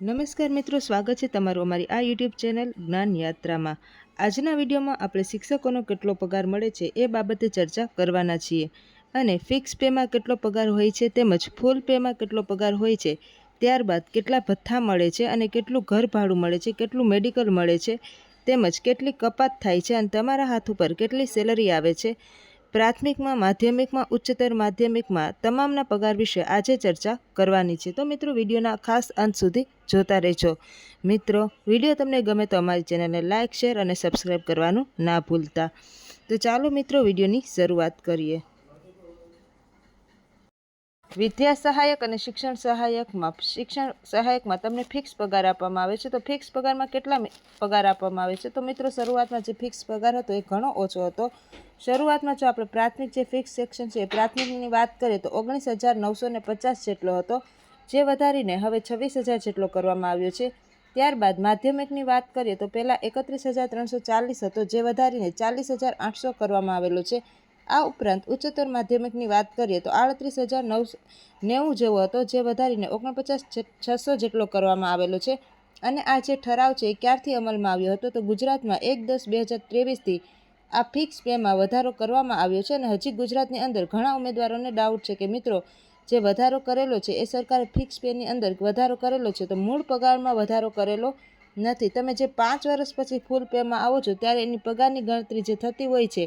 નમસ્કાર મિત્રો, સ્વાગત છે તમારું અમારી આ યુટ્યુબ ચેનલ જ્ઞાન યાત્રામાં. આજના વિડીયોમાં આપણે શિક્ષકોનો કેટલો પગાર મળે છે એ બાબતે ચર્ચા કરવાના છીએ અને ફિક્સ પેમાં કેટલો પગાર હોય છે તેમજ ફૂલ પેમાં કેટલો પગાર હોય છે, ત્યારબાદ કેટલા ભથ્થા મળે છે અને કેટલું ઘર ભાડું મળે છે, કેટલું મેડિકલ મળે છે તેમજ કેટલી કપાત થાય છે અને તમારા હાથ ઉપર કેટલી સેલરી આવે છે પ્રાથમિકમાં, માધ્યમિકમાં, ઉચ્ચતર માધ્યમિકમાં તમામના પગાર વિશે આજે ચર્ચા કરવાની છે. તો મિત્રો, વિડીયોના ખાસ અંત સુધી જોતા રહેજો. મિત્રો, વીડિયો તમને ગમે તો અમારી ચેનલને લાઇક શેર અને સબસ્ક્રાઈબ કરવાનું ના ભૂલતા. તો ચાલો મિત્રો, વિડીયોની શરૂઆત કરીએ. વિદ્યા સહાયક અને શિક્ષણ સહાયકમાં શિક્ષણ સહાયકમાં તમને ફિક્સ પગાર આપવામાં આવે છે. તો ફિક્સ પગારમાં કેટલા પગાર આપવામાં આવે છે? તો મિત્રો, શરૂઆતમાં જે ફિક્સ પગાર હતો એ ઘણો ઓછો હતો. શરૂઆતમાં જો આપણે પ્રાથમિક જે ફિક્સ સેક્શન છે એ પ્રાથમિકની વાત કરીએ તો ઓગણીસ હજાર નવસો ને પચાસ જેટલો હતો, જે વધારીને હવે છવ્વીસ હજાર જેટલો કરવામાં આવ્યો છે. ત્યારબાદ માધ્યમિકની વાત કરીએ તો પહેલાં એકત્રીસ હજાર ત્રણસો ચાલીસ હતો, જે વધારીને ચાલીસ હજાર આઠસો કરવામાં આવેલો છે. આ ઉપરાંત ઉચ્ચતર માધ્યમિકની વાત કરીએ તો આડત્રીસ હજાર નવસો નેવું જેવો હતો, જે વધારીને ઓગણપચાસ છસો જેટલો કરવામાં આવેલો છે. અને આ જે ઠરાવ છે એ ક્યારથી અમલમાં આવ્યો હતો તો ગુજરાતમાં એક દસ બે હજાર ત્રેવીસથી આ ફિક્સ પેમાં વધારો કરવામાં આવ્યો છે અને હજી ગુજરાતની અંદર ઘણા ઉમેદવારોને ડાઉટ છે કે મિત્રો, જે વધારો કરેલો છે, એ સરકારે ફિક્સ પેની અંદર વધારો કરેલો છે તો મૂળ પગારમાં વધારો કરેલો નથી. તમે જે પાંચ વર્ષ પછી ફૂલ પેમાં આવો છો, ત્યારે એની પગારની ગણતરી જે થતી હોય છે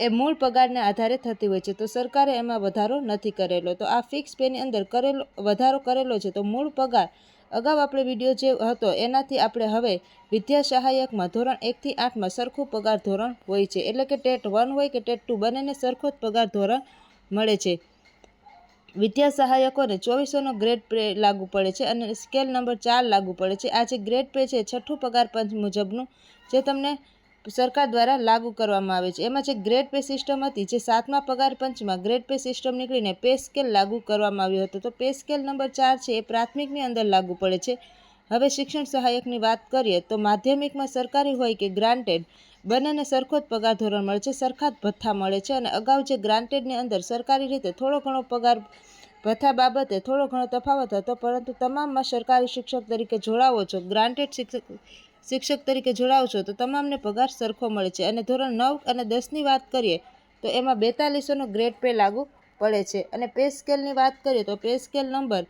એ મૂળ પગારને આધારે થતી હોય છે. તો સરકારે એમાં વધારો નથી કરેલો. તો આ ફિક્સ પેની અંદર કરેલો, વધારો કરેલો છે. તો મૂળ પગાર, અગાઉ આપણે વીડિયો જે હતો, એનાથી આપણે હવે વિદ્યા સહાયકમાં ધોરણ એકથી આઠમાં સરખું પગાર ધોરણ હોય છે. એટલે કે ટેટ વન હોય કે ટેટ ટુ, બંનેને સરખો જ પગાર ધોરણ મળે છે. વિદ્યા સહાયકોને ચોવીસોનો ગ્રેડ પે લાગુ પડે છે અને સ્કેલ નંબર ચાર લાગુ પડે છે. આ જે ગ્રેડ પે છે છઠ્ઠું પગાર પંચ મુજબનું, જે તમને સરકાર દ્વારા લાગુ કરવામાં આવે છે. એમાં જે ગ્રેડ પે સિસ્ટમ હતી, જે સાતમા પગાર પંચમાં ગ્રેડ પે સિસ્ટમ નીકળીને પે સ્કેલ લાગુ કરવામાં આવ્યો હતો. તો પે સ્કેલ નંબર ચાર છે, એ પ્રાથમિકની અંદર લાગુ પડે છે. હવે શિક્ષણ સહાયકની વાત કરીએ તો માધ્યમિકમાં સરકારી હોય કે ગ્રાન્ટેડ બંનેને સરખો જ પગાર ધોરણ મળે છે, સરખા જ ભથ્થા મળે છે અને અગાઉ જે ગ્રાન્ટેડની અંદર સરકારી રીતે થોડો ઘણો પગાર, ભથ્થા બાબતે થોડો ઘણો તફાવત હતો, પરંતુ તમામમાં સરકારી શિક્ષક તરીકે જોડાવો છો ગ્રાન્ટેડ શિક્ષક શિક્ષક તરીકે જોડાવો છો, તો તમામને પગાર સરખો મળે છે. અને ધોરણ નવ અને દસની વાત કરીએ, તો એમાં બેતાલીસોનો ગ્રેડ પે લાગુ પડે છે. અને પે સ્કેલની વાત કરીએ, તો પે સ્કેલ નંબર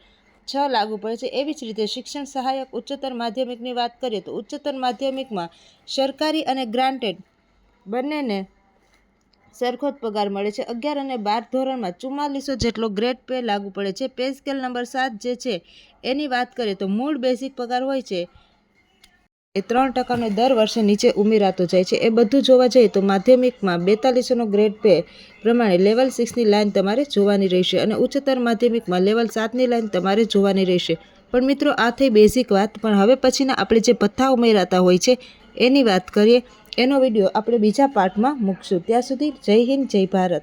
છ લાગુ પડે છે. એવી જ રીતે શિક્ષણ સહાયક ઉચ્ચતર માધ્યમિકની વાત કરીએ, તો ઉચ્ચતર માધ્યમિકમાં સરકારી અને ગ્રાન્ટેડ બંનેને સરખો જ પગાર મળે છે. અગિયાર અને બાર ધોરણમાં ચુમ્માલીસો જેટલો ગ્રેડ પે લાગુ પડે છે. પે સ્કેલ નંબર સાત જે છે, એની વાત કરીએ, તો મૂળ બેઝિક પગાર હોય છે એ ત્રણ ટકાનો દર વર્ષે નીચે ઉમેરાતો જાય છે. એ બધું જોવા જઈએ તો માધ્યમિકમાં બેતાલીસોનો ગ્રેડ પે પ્રમાણે લેવલ સિક્સની લાઇન તમારે જોવાની રહેશે અને ઉચ્ચતર માધ્યમિકમાં લેવલ સાતની લાઇન તમારે જોવાની રહેશે. પણ મિત્રો, આ થઈ બેઝિક વાત, પણ હવે પછીના આપણે જે ભથ્થા ઉમેરાતા હોય છે, એની વાત કરીએ. એનો વીડિયો આપણે બીજા પાર્ટમાં મૂકશું. ત્યાં સુધી જય હિન્દ, જય ભારત.